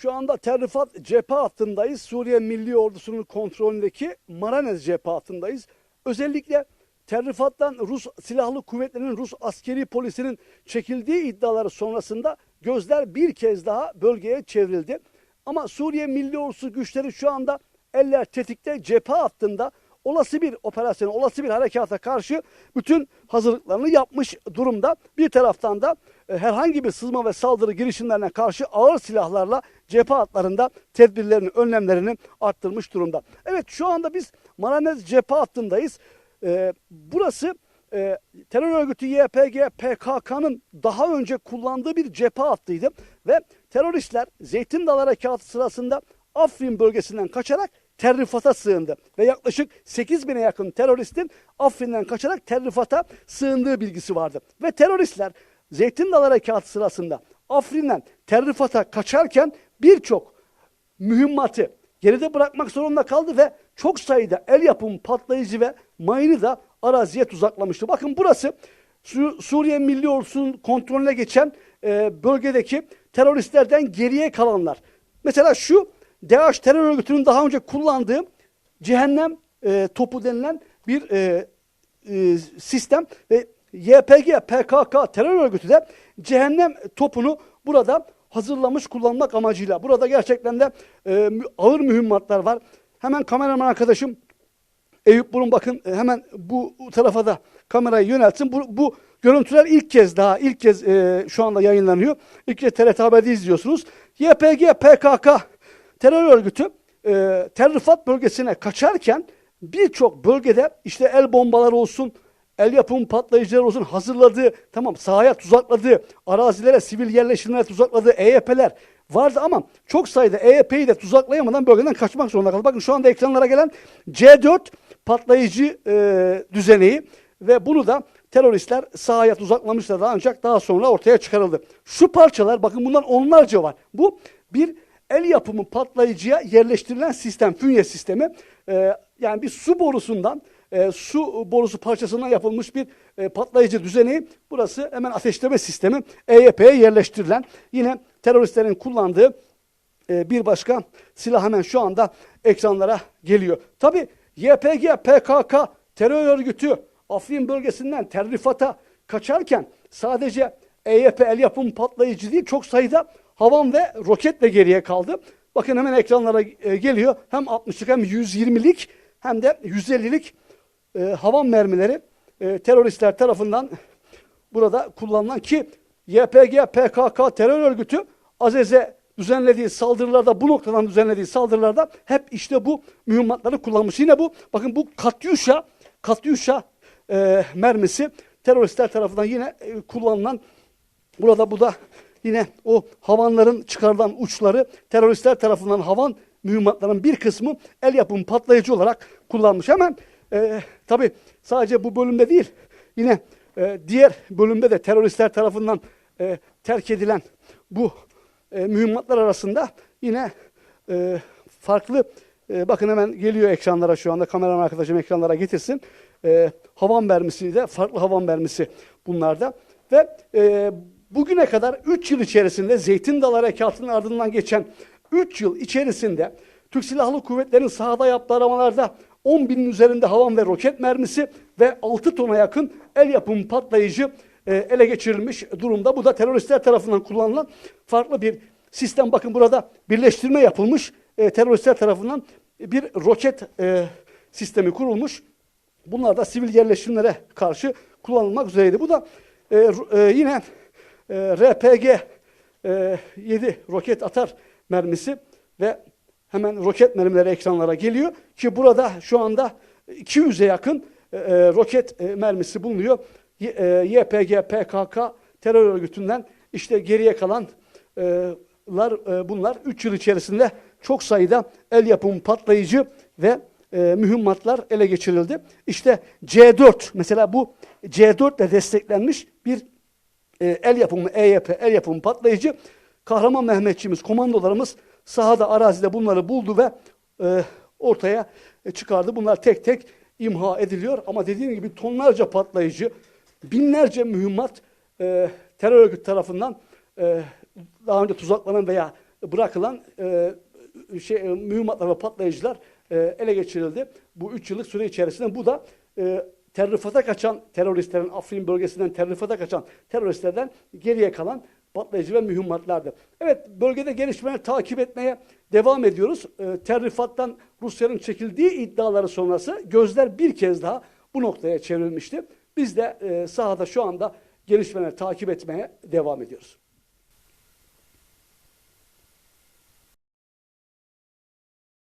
Şu anda Terrifat cephe hattındayız. Suriye Milli Ordusu'nun kontrolündeki Maranez cephe hattındayız. Özellikle Terrifat'tan Rus Silahlı Kuvvetleri'nin, Rus askeri polisinin çekildiği iddiaları sonrasında gözler bir kez daha bölgeye çevrildi. Ama Suriye Milli Ordusu güçleri şu anda eller tetikte cephe hattında olası bir operasyona, olası bir harekata karşı bütün hazırlıklarını yapmış durumda. Bir taraftan da herhangi bir sızma ve saldırı girişimlerine karşı ağır silahlarla cephe hatlarında tedbirlerini, önlemlerini arttırmış durumda. Evet şu anda biz Maranez cephe hattındayız. E, burası e, terör örgütü YPG, PKK'nın daha önce kullandığı bir cephe hattıydı. Ve teröristler Zeytin Dalı Harekatı sırasında Afrin bölgesinden kaçarak Terrifat'a sığındı. Ve yaklaşık 8 bine yakın teröristin Afrin'den kaçarak Terrifat'a sığındığı bilgisi vardı. Ve teröristler Zeytin Dalı Harekatı sırasında Afrin'den Terrifat'a kaçarken birçok mühimmatı geride bırakmak zorunda kaldı ve çok sayıda el yapımı patlayıcı ve mayını da araziye tuzaklamıştı. Bakın burası Su- Suriye Milli Ordusu'nun kontrolüne geçen e, bölgedeki teröristlerden geriye kalanlar. Mesela şu DAEŞ terör örgütünün daha önce kullandığı cehennem e, topu denilen bir e, e, sistem ve YPG, PKK terör örgütü de cehennem topunu burada hazırlamış kullanmak amacıyla. Burada gerçekten de e, ağır mühimmatlar var. Hemen kameraman arkadaşım Eyüp Burun bakın e, hemen bu tarafa da kamerayı yöneltsin. Bu, bu görüntüler ilk kez daha ilk kez e, şu anda yayınlanıyor. İlk kez TRT Haber'de izliyorsunuz. YPG, PKK terör örgütü e, Terrifat bölgesine kaçarken birçok bölgede işte el bombaları olsun, el yapımı patlayıcılar olsun hazırladığı, tamam sahaya tuzakladığı, arazilere, sivil yerleşimlere tuzakladığı EYP'ler vardı ama çok sayıda EYP'yi de tuzaklayamadan bölgeden kaçmak zorunda kaldı. Bakın şu anda ekranlara gelen C4 patlayıcı e, düzeneği ve bunu da teröristler sahaya tuzaklamışlardı ancak daha sonra ortaya çıkarıldı. Şu parçalar bakın bundan onlarca var. Bu bir el yapımı patlayıcıya yerleştirilen sistem, fünye sistemi. Ee, yani bir su borusundan, e, su borusu parçasından yapılmış bir e, patlayıcı düzeneği. Burası hemen ateşleme sistemi EYP'ye yerleştirilen. Yine teröristlerin kullandığı e, bir başka silah hemen şu anda ekranlara geliyor. Tabi YPG, PKK terör örgütü Afrin bölgesinden terrifata kaçarken sadece EYP el yapımı patlayıcı değil çok sayıda havan ve roketle geriye kaldı. Bakın hemen ekranlara e, geliyor. Hem 60'lık hem 120'lik hem de 150'lik e, havan mermileri e, teröristler tarafından burada kullanılan ki YPG, PKK terör örgütü Azez'e düzenlediği saldırılarda bu noktadan düzenlediği saldırılarda hep işte bu mühimmatları kullanmış. Yine bu bakın bu Katyusha Katyusha e, mermisi teröristler tarafından yine e, kullanılan burada bu da yine o havanların çıkarılan uçları teröristler tarafından havan mühimmatların bir kısmı el yapımı patlayıcı olarak kullanmış. Hemen e, tabi sadece bu bölümde değil yine e, diğer bölümde de teröristler tarafından e, terk edilen bu e, mühimmatlar arasında yine e, farklı e, bakın hemen geliyor ekranlara şu anda kameraman arkadaşım ekranlara getirsin. E, havan mermisi de farklı havan mermisi bunlarda ve e, bugüne kadar 3 yıl içerisinde Zeytin Dalı Harekatı'nın ardından geçen 3 yıl içerisinde Türk Silahlı Kuvvetleri'nin sahada yaptığı aramalarda 10 binin üzerinde havan ve roket mermisi ve 6 tona yakın el yapımı patlayıcı e, ele geçirilmiş durumda. Bu da teröristler tarafından kullanılan farklı bir sistem. Bakın burada birleştirme yapılmış. E, teröristler tarafından bir roket e, sistemi kurulmuş. Bunlar da sivil yerleşimlere karşı kullanılmak üzereydi. Bu da e, e, yine e, RPG e, 7 roket atar mermisi ve hemen roket mermileri ekranlara geliyor ki burada şu anda 200'e yakın e, e, roket e, mermisi bulunuyor. Y- e, YPG, PKK terör örgütünden işte geriye kalan e, e, bunlar 3 yıl içerisinde çok sayıda el yapımı patlayıcı ve e, mühimmatlar ele geçirildi. İşte C4 mesela bu C4 ile desteklenmiş bir e, el yapımı EYP, el yapımı patlayıcı. Kahraman Mehmetçimiz, komandolarımız sahada, arazide bunları buldu ve e, ortaya e, çıkardı. Bunlar tek tek imha ediliyor. Ama dediğim gibi tonlarca patlayıcı, binlerce mühimmat e, terör örgütü tarafından e, daha önce tuzaklanan veya bırakılan e, şey, e, mühimmatlar ve patlayıcılar e, ele geçirildi. Bu 3 yıllık süre içerisinde bu da e, terrifata kaçan teröristlerin, Afrin bölgesinden terrifata kaçan teröristlerden geriye kalan patlayıcı ve mühimmatlardı. Evet bölgede gelişmeleri takip etmeye devam ediyoruz. E, terrifattan Rusya'nın çekildiği iddiaları sonrası gözler bir kez daha bu noktaya çevrilmişti. Biz de e, sahada şu anda gelişmeleri takip etmeye devam ediyoruz.